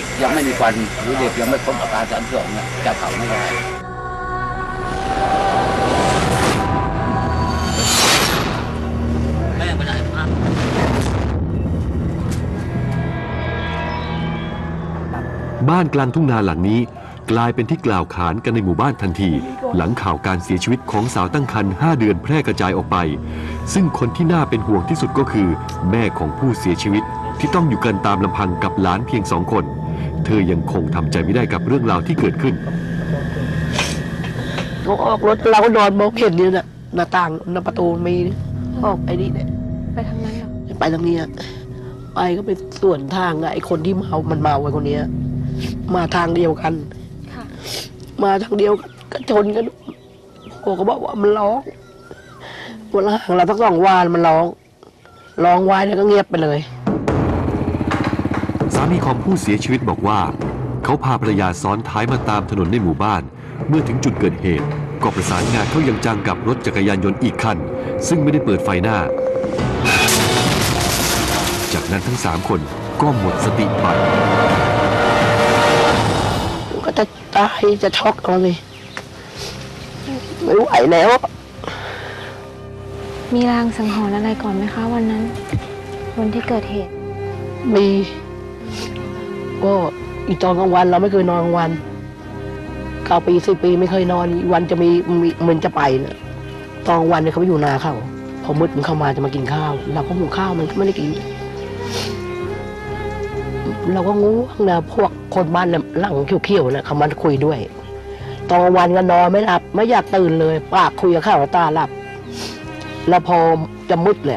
ด็กยังไม่มีควันหรือเด็กยังไม่พ้นอาการสามสองเนี่ยจะเผาไม่ได้แม่ไปไหนครับบ้านกลางทุ่งนาหลังนี้กลายเป็นที่กล่าวขานกันในหมู่บ้านทันที หลังข่าวการเสียชีวิตของสาวตั้งครรภ์5เดือนแพร่กระจายออกไป ซึ่งคนที่น่าเป็นห่วงที่สุดก็คือ แม่ของผู้เสียชีวิตที่ต้องอยู่กันตามลำพังกับหลานเพียงสองคน เธอยังคงทำใจไม่ได้กับเรื่องราวที่เกิดขึ้น เขาออกรถเราก็นอนมองเห็นเนี่ยนะหน้าต่างหน้าประตูมีออกไอ้นี่เนี่ยไปทางนั้นเหรอไปทางเนี้ยไปก็ไปส่วนทางกับไอ้คนที่เมา มันเมาไอ้คนเนี้ย มาทางเดียวกัน ค่ะ มาทางเดียวกันก็ชนกันโอ้ก็บอกว่ามันร้องวันละห่างเราทั้งสองวานมันร้อง ร้องไว้แล้วก็เงียบไปเลยสามีของผู้เสียชีวิตบอกว่า เขาพาภรรยาซ้อนท้ายมาตามถนนในหมู่บ้าน เมื่อถึงจุดเกิดเหตุ ก็ประสานงานเข้ายังจังกับรถจักรยานยนต์อีกคัน ซึ่งไม่ได้เปิดไฟหน้า จากนั้นทั้งสามคนก็หมดสติไปก็จะตายจะช็อกเอาเลยไม่ไหวแล้ว มีรางสังหรณ์อะไรก่อนไหมคะ วันนั้น วันที่เกิดเหตุ มี ก็อีตอนกลางวันเราไม่เคยนอนกลางวันเก้าปีสิบปีไม่เคยนอนอีวันจะมีมีมันจะไปนะตอนวันเนี่ยเขาไปอยู่นาเขาพอมืดมันเข้ามาจะมากินข้าวเราก็หุงข้าวมันก็ไม่ได้กิน เราก็งูนะพวกคนบ้านเนี่ยหลังเขียวๆนะเขามาคุยด้วยตอนวันก็นอนไม่หลับ ไม่อยากตื่นเลย ปากคุยกับข้าวตาหลับ แล้วพอจะมืดเลย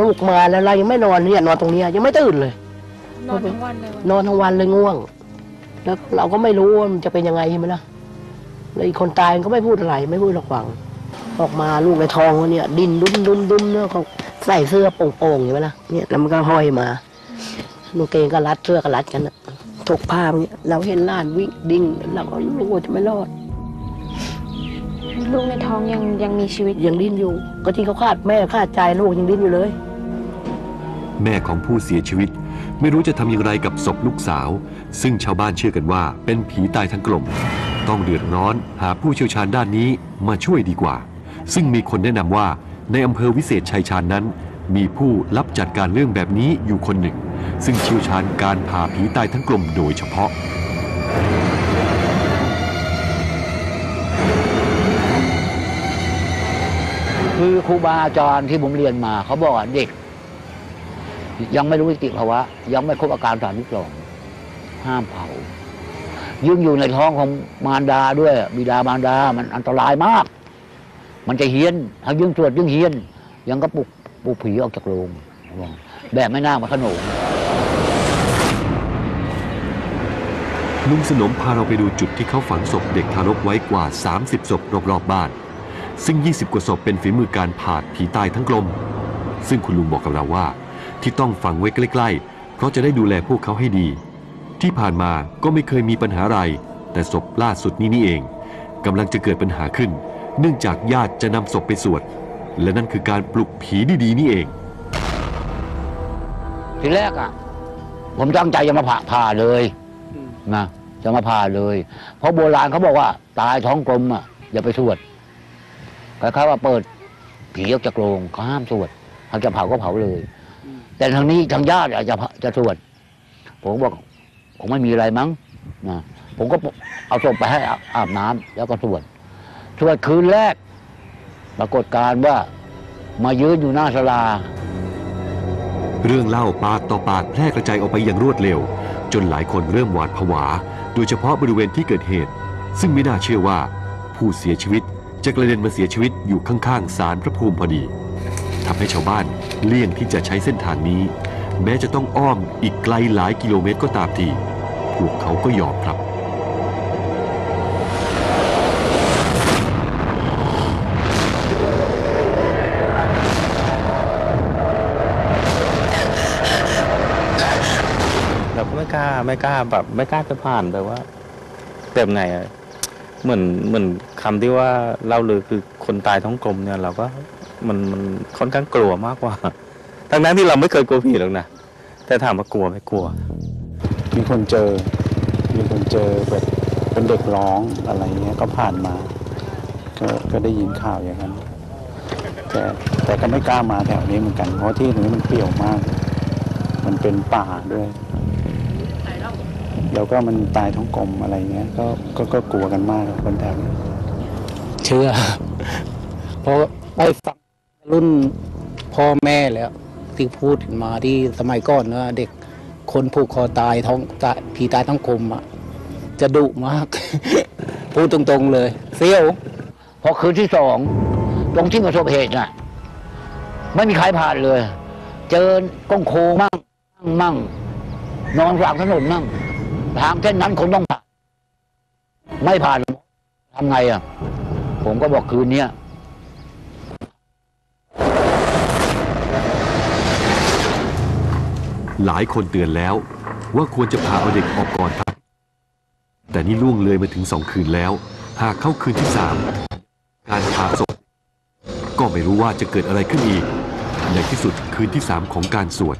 ลูกมาแล้วเรายังไม่นอนเนี่ยนอนตรงเนี้ยยังไม่ตื่นเลย นอนทั้งวันเลยนอนทั้งวันเลยง่วง แล้วเราก็ไม่รู้ว่ามันจะเป็นยังไงใช่ไหมล่ะแล้วอีกคนตายมันก็ไม่พูดอะไรไม่พูดหรอกหวัง ออกมาลูกในท้องเขาเนี่ย ดินดุ้มดุ้มดุ้มเนี่ยเขาใส่เสื้อโป่งๆอย่างนี้ไหมล่ะเนี่ยแล้วมันก็ห้อยมาลูกเกงก็รัดเสื้อก็รัดกันน่ะถกผ้าอย่างเงี้ยเราเห็นหล้านวิ่งดิ้งเราก็รู้ว่าจะไม่รอดลูกในท้องยังยังมีชีวิตยังดิ้นอยู่ ก็ที่เขาขาดแม่ขาดใจลูกยังดิ้นอยู่เลย แม่ของผู้เสียชีวิต ไม่รู้จะทำอย่างไรกับศพลูกสาว ซึ่งชาวบ้านเชื่อกันว่าเป็นผีตายทั้งกลม ต้องเดือดร้อนหาผู้เชี่ยวชาญด้านนี้มาช่วยดีกว่า ซึ่งมีคนแนะนำว่าในอำเภอวิเศษชัยชาญนั้น มีผู้รับจัดการเรื่องแบบนี้อยู่คนหนึ่ง ซึ่งเชี่ยวชาญการผ่าผีตายทั้งกลมโดยเฉพาะคือครูบาอาจารย์ที่ผมเรียนมาเขาบอกว่าเด็ก ยังไม่รู้สติภาวะ ยังไม่ครบอาการสามที่สองห้ามเผายิ่งอยู่ในท้องของมารดาด้วย บิดามารดา มันอันตรายมาก มันจะเฮี้ยนถ้ายิ่งตรวจยิ่งเฮี้ยน ยังก็ปลุกปลุกผีออกจากโรงแบบไม่น่ามาขนมลุงสนมพาเราไปดูจุดที่เขาฝังศพเด็กทารกไว้กว่า 30 ศพรอบๆบ้าน ซึ่ง 20 กว่าศพเป็นฝีมือการผ่าผีตายทั้งกลม ซึ่งคุณลุงบอกกับเราว่า ที่ต้องฝังไว้ใกล้ๆ เพราะจะได้ดูแลพวกเขาให้ดี ที่ผ่านมาก็ไม่เคยมีปัญหาอะไร แต่ศพล่าสุดนี้นี่เองกำลังจะเกิดปัญหาขึ้น เนื่องจากญาติจะนำศพไปสวด และนั่นคือการปลุกผีดีๆนี่เอง ทีแรกอะ ผมตั้งใจจะมาผ่าผ่าเลยนะจะมาผ่าเลย เพราะโบราณเขาบอกว่า ตายท้องกลมอะอย่าไปสวดคล้ายๆว่าเปิดผีออกจากโรงเขาห้ามสวดเขาจะเผาก็เผาเลย แต่ทางนี้ทางญาติอาจจะจะสวดผมบอกผมไม่มีอะไรมั้งนะผมก็เอาศพไปให้อาบน้ำแล้วก็สวดสวดคืนแรก ปรากฏการว่ามายืนอยู่หน้าศาลา เรื่องเล่าปากต่อปากแพร่กระจายออกไปอย่างรวดเร็ว จนหลายคนเริ่มหวาดผวา โดยเฉพาะบริเวณที่เกิดเหตุ ซึ่งไม่น่าเชื่อว่า ผู้เสียชีวิตจะกระเด็นมาเสียชีวิตอยู่ข้างๆศาลพระภูมิพอดีทำให้ชาวบ้าน เลี่ยงที่จะใช้เส้นทางนี้ แม้จะต้องอ้อมอีกไกลหลายกิโลเมตรก็ตามที พวกเขาก็ยอมครับเราไม่กล้าไม่กล้าแบบไม่กล้าจะผ่านแบบว่าแบบไงอะเหมือนเหมือนคำที่ว่าเล่าเลยคือคนตายท้องกลมเนี่ยเราก็ มันมันค่อนข้างกลัวมากกว่า ทั้งนั้นที่เราไม่เคยกลัวผีหรอกนะ แต่ถามว่ากลัวไหม่กลัว มีคนเจอ มีคนเจอแบบเป็นเด็กร้องอะไรเงี้ยก็ผ่านมา ก็ก็ได้ยินข่าวอย่างนั้น แต่แต่ก็ไม่กล้ามาแถวนี้เหมือนกัน เพราะที่ตรงนี้มันเปรี่ยวมาก มันเป็นป่าด้วย แล้วก็มันตายท้องกลมอะไรเงี้ยก็ก็ก็กลัวกันมากคนแถวนี้เชื่อเพราะได้ฟัง รุ่นพ่อแม่แล้วที่พูดมาที่สมัยก่อนว่าเด็กคนผูกคอตายท้องตายผีตายท้องกลมอะจะดุมาก พูดตรงๆเลยเซี่ยวพอคืนที่สองตรงที่ประสบเหตุน่ะ ไม่มีใครผ่านเลย เจอก้องโคมั่งมั่ง นอนกลางถนนมั่งทางเส้นนั้นคนต้องผ่าน ไม่ผ่านทำไงอะ ผมก็บอกคืนเนี้ย หลายคนเตือนแล้ว ว่าควรจะพาเอาเด็กออกก่อนครับ แต่นี่ล่วงเลยมาถึงสองคืนแล้ว หากเข้าคืนที่สามการพาศพก็ไม่รู้ว่าจะเกิดอะไรขึ้นอีก ในที่สุดคืนที่สามของการสวด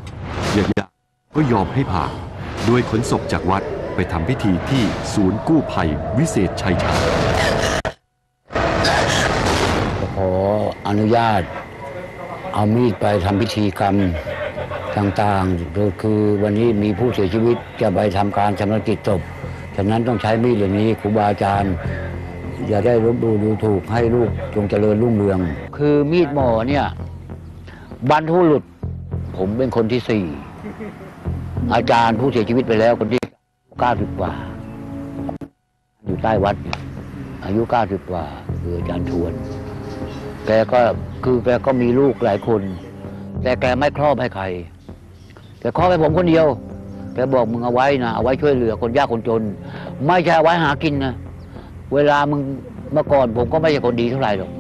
ญาติก็ยอมให้ผ่าโดยขนศพจากวัดไปทำพิธีที่ศูนย์กู้ภัยวิเศษชัยชาขออนุญาต เอามีดไปทำพิธีกรรม ต่างๆ คือวันนี้มีผู้เสียชีวิตจะไปทำการชำระกิจศพฉะนั้นต้องใช้มีดเหล่านี้ครูบาอาจารย์อย่าได้ลบดูดูถูกให้ลูกจงเจริญรุ่งเรือง คือมีดหมอเนี่ยบรรทุหลุด ผมเป็นคนที่สี่อาจารย์ผู้เสียชีวิตไปแล้วคนที่เก้าสิบกว่า อยู่ใต้วัด อายุเก้าสิบกว่าคืออาจารย์ชวน แกก็คือแกก็มีลูกหลายคน แต่แกไม่ครอบให้ใคร แกครอบให้ผมคนเดียวแกบอกมึงเอาไว้นะเอาไว้ช่วยเหลือคนยากคนจน ไม่ใช่เอาไว้หากินนะเวลามึงเมื่อก่อนผมก็ไม่ใช่คนดีเท่าไหร่หรอก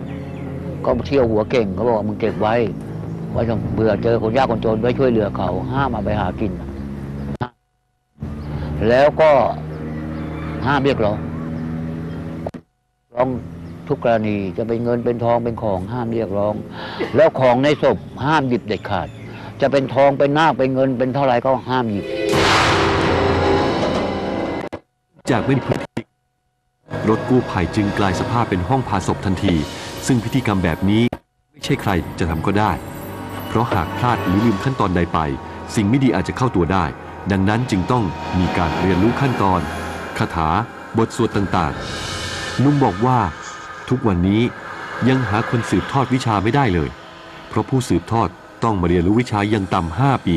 ก็เที่ยวหัวเก่งเขาบอกว่ามึงเก็บไว้ไว้ต้องเบื่อเจอคนยากคนจนไว้ช่วยเหลือเขาห้ามมาไปหากิน แล้วก็ห้ามเรียกร้องร้องทุกกรณีจะเป็นเงินเป็นทองเป็นของห้ามเรียกร้อง แล้วของในศพห้ามหยิบเด็ดขาด จะเป็นทองเป็นนาคเป็นเงินเป็นเท่าไหร่ก็ห้ามหยิบ จากไม่พื้นที่รถกู้ภัยจึงกลายสภาพเป็นห้องผ่าศพทันที ซึ่งพิธีกรรมแบบนี้ไม่ใช่ใครจะทำก็ได้ เพราะหากพลาดหรือลืมขั้นตอนใดไป สิ่งไม่ดีอาจจะเข้าตัวได้ ดังนั้นจึงต้องมีการเรียนรู้ขั้นตอนคาถา บทสวดต่างๆลุงบอกว่า ทุกวันนี้ยังหาคนสืบทอดวิชาไม่ได้เลย เพราะผู้สืบทอด ต้องมาเรียนรู้วิชายังต่ำห้าปี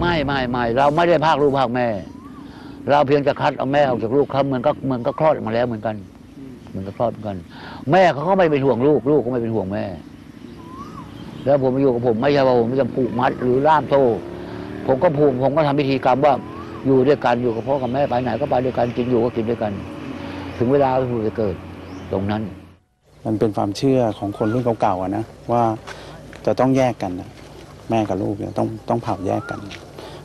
ไม่ไม่ไม่เราไม่ได้ภาคลูกภาคแม่ เราเพียงจะคัดเอาแม่ออกจากลูกเขาเหมือนก็เหมือนก็คลอดออกมาแล้วเหมือนกันเหมือนก็คลอดเหมือนกัน แม่เขาก็ไม่เป็นห่วงลูก ลูกก็ไม่เป็นห่วงแม่ แล้วผมมาอยู่กับผมไม่ใช่ว่าผมจะผูกมัดหรือล่ามโซ่ผมก็ผูกผมก็ทำพิธีกรรมว่าอยู่ด้วยกันอยู่กับพ่อกับแม่ไปไหนก็ไปด้วยกันกินอยู่ก็กินด้วยกัน ถึงเวลาก็จะเกิดตรงนั้น มันเป็นความเชื่อของคนรุ่นเก่าๆอะนะว่าจะต้องแยกกันนะแม่กับลูกเนี่ยต้องต้องเผาแยกกัน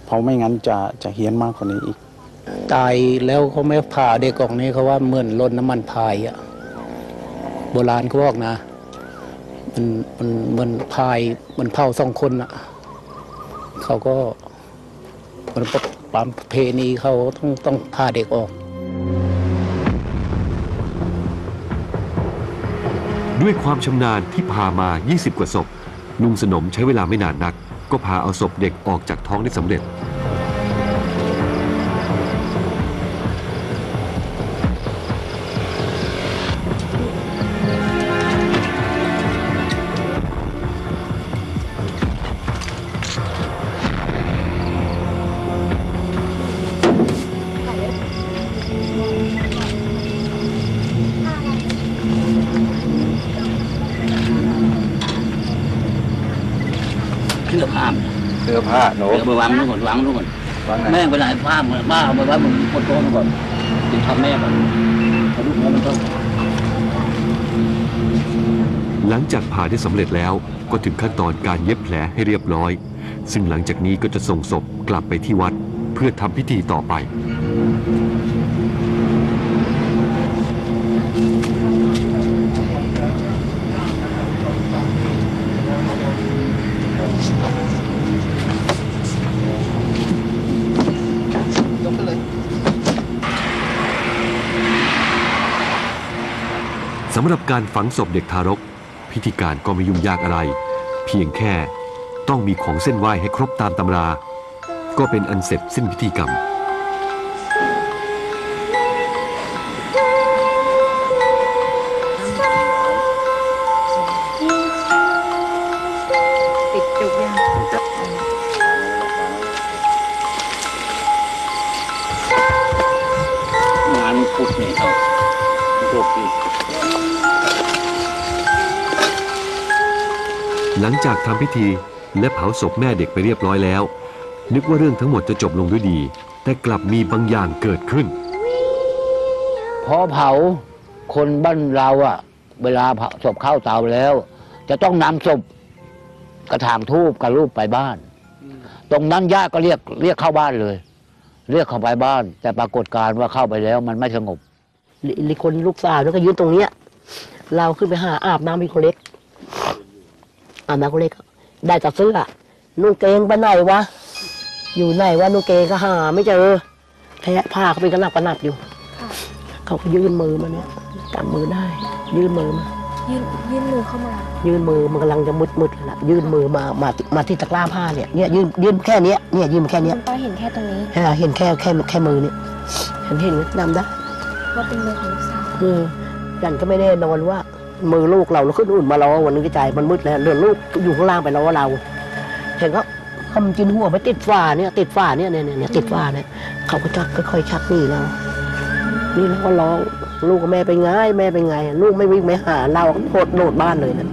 เพราะไม่งั้นจะจะเฮี้ยนมากกว่านี้อีก ตายแล้วเขาไม่ผ่าเด็กออกนี้เขาว่าเหมือนลดน้ำมันพายอะโบราณเขาบอกนะ มันมันมันพายมันเผาสองคนอะ เขาก็มันตามเพณีเขาต้องต้องพาเด็กออก ด้วยความชำนาญที่พามา 20 กว่าศพลุงสนมใช้เวลาไม่นานนัก ก็พาเอาศพเด็กออกจากท้องได้สำเร็จ ผ้าโน้เดี๋ยวไปวางนู่นก่อนวางนู่นก่อนแม่งไปไหนผ้ามันบ้าเอาไปไว้บนบนโต๊ะนู่นก่อนถึงทำแม่ก่อนเอาลูกน้องมันต้องหลังจากผ่าได้สำเร็จแล้วก็ถึงขั้นตอนการเย็บแผลให้เรียบร้อย ซึ่งหลังจากนี้ก็จะส่งศพกลับไปที่วัดเพื่อทำพิธีต่อไป สำหรับการฝังศพเด็กทารก พิธีการก็ไม่ยุ่งยากอะไร เพียงแค่ต้องมีของเส้นไหว้ให้ครบตามตำรา ก็เป็นอันเสร็จสิ้นพิธีกรรมติดจุกยังงานพุทธนี่ครับพุทธนี่ หลังจากทำพิธีและเผาศพแม่เด็กไปเรียบร้อยแล้ว นึกว่าเรื่องทั้งหมดจะจบลงด้วยดี แต่กลับมีบางอย่างเกิดขึ้น พอเผาคนบ้านเราอะเวลาเผาศพเข้าเตาแล้ว จะต้องนำศพกระถางทูบกับรูปไปบ้าน ตรงนั้นญาติก็เรียกเรียกเข้าบ้านเลย เรียกเข้าไปบ้าน แต่ปรากฏการณ์ว่าเข้าไปแล้วมันไม่สงบ ลิคนลูกสาวแล้วก็ยืนตรงเนี้ย เราขึ้นไปหาอาบน้ำพี่คนเล็ก อาบน้ำคนเล็กได้แต่เสื้อนุ่งเกงไปไหนวะ อยู่ไหนวะนุ่งเกงก็หา ไม่เจอแท้ผ้าเขาเป็นกระหนับกระหนับอยู่เขาก็ยื่นมือมาเนี่ยกำมือได้ ยื่นมือมายื่นยื่นมือเข้ามา ยื่นมือมันกำลังจะมุดมุดๆแล้วยื่นมือมามามาที่ตะกร้าผ้าเนี่ยเนี่ยยื่นยื่นแค่เนี้ยเนี่ยยื่นมาแค่เนี้ยคุณป้าเห็นแค่ตรงนี้เออเห็นแค่แค่แค่มือเนี่ยเห็นเห็นนำได้ว่าเป็นมือของลูกสาวอืมยันก็ไม่แน่นอนว่า มือลูกเราเราขึ้นอุ่นมารอวันนึงกระจายมันมืดแล้วเรือนลูกอยู่ข้างล่างไปรอเราเห็นก็ทำจินหัวไปติดฝ้าเนี่ยติดฝ้าเนี่ยเนี่ยเนี่ยติดฝ้าเนี่ยเขาก็ชักค่อยๆชักนี่เรานี่เราก็ร้องลูกกับแม่ไปไงแม่ไปไง ลูกไม่วิ่งไม่หาเราโดดโดดบ้านเลยนะ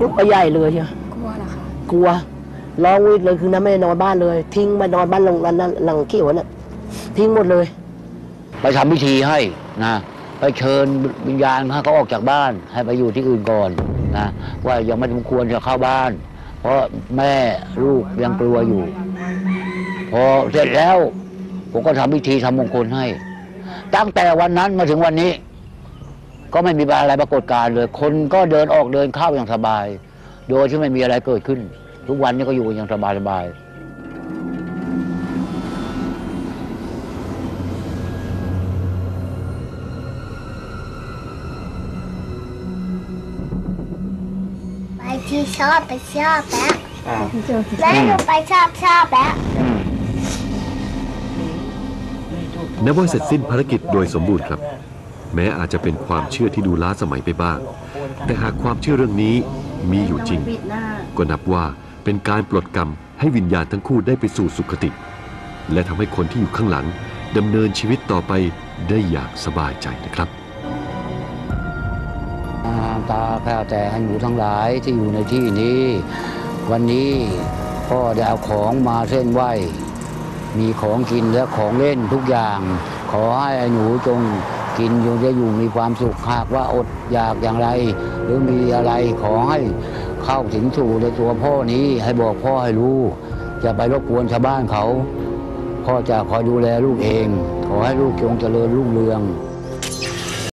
ลูกก็ใหญ่เลยเชียวกลัวเหรอคะกลัวร้องวิ่งเลยคือนั้นไม่ได้นอนบ้านเลย ทิ้งมานอนบ้านหลังนั้นหลังเขียวน่ะทิ้งหมดเลย ไปทำพิธีให้นะ ไปเชิญวิญญาณให้เขาออกจากบ้าน ให้ไปอยู่ที่อื่นก่อนนะว่ายังไม่สมควรจะเข้าบ้าน เพราะแม่ลูกยังกลัวอยู่ พอเสร็จแล้ว ผมก็ทำพิธีทำมงคลให้ ตั้งแต่วันนั้นมาถึงวันนี้ ก็ไม่มีอะไรปรากฏการเลย คนก็เดินออกเดินเข้าอย่างสบาย โดยที่ไม่มีอะไรเกิดขึ้น ทุกวันนี้ก็อยู่อย่างสบายสบาย ชอบไปชอบแล้วแล้วหนูไปชอบชอบแล้วนับว่าเสร็จสิ้นภารกิจโดยสมบูรณ์ครับ แม้อาจจะเป็นความเชื่อที่ดูล้าสมัยไปบ้าง แต่หากความเชื่อเรื่องนี้มีอยู่จริง ก็นับว่าเป็นการปลดกรรมให้วิญญาณทั้งคู่ได้ไปสู่สุคติ และทำให้คนที่อยู่ข้างหลังดำเนินชีวิตต่อไปได้อย่างสบายใจนะครับ ตาแพร่แต่ให้หนูทั้งหลายที่อยู่ในที่นี้ วันนี้พ่อได้เอาของมาเส้นไหวมีของกินและของเล่นทุกอย่าง ขอให้ไอ้หนูจงกินจงจะอยู่มีความสุขหากว่าอดอยากอย่างไร หรือมีอะไรขอให้เข้าถึงสู่ในตัวพ่อนี้ให้บอกพ่อให้รู้จะไปรบกวนชาวบ้านเขา พ่อจะคอยดูแลลูกเอง ขอให้ลูกจงเจริญรุ่งเรือง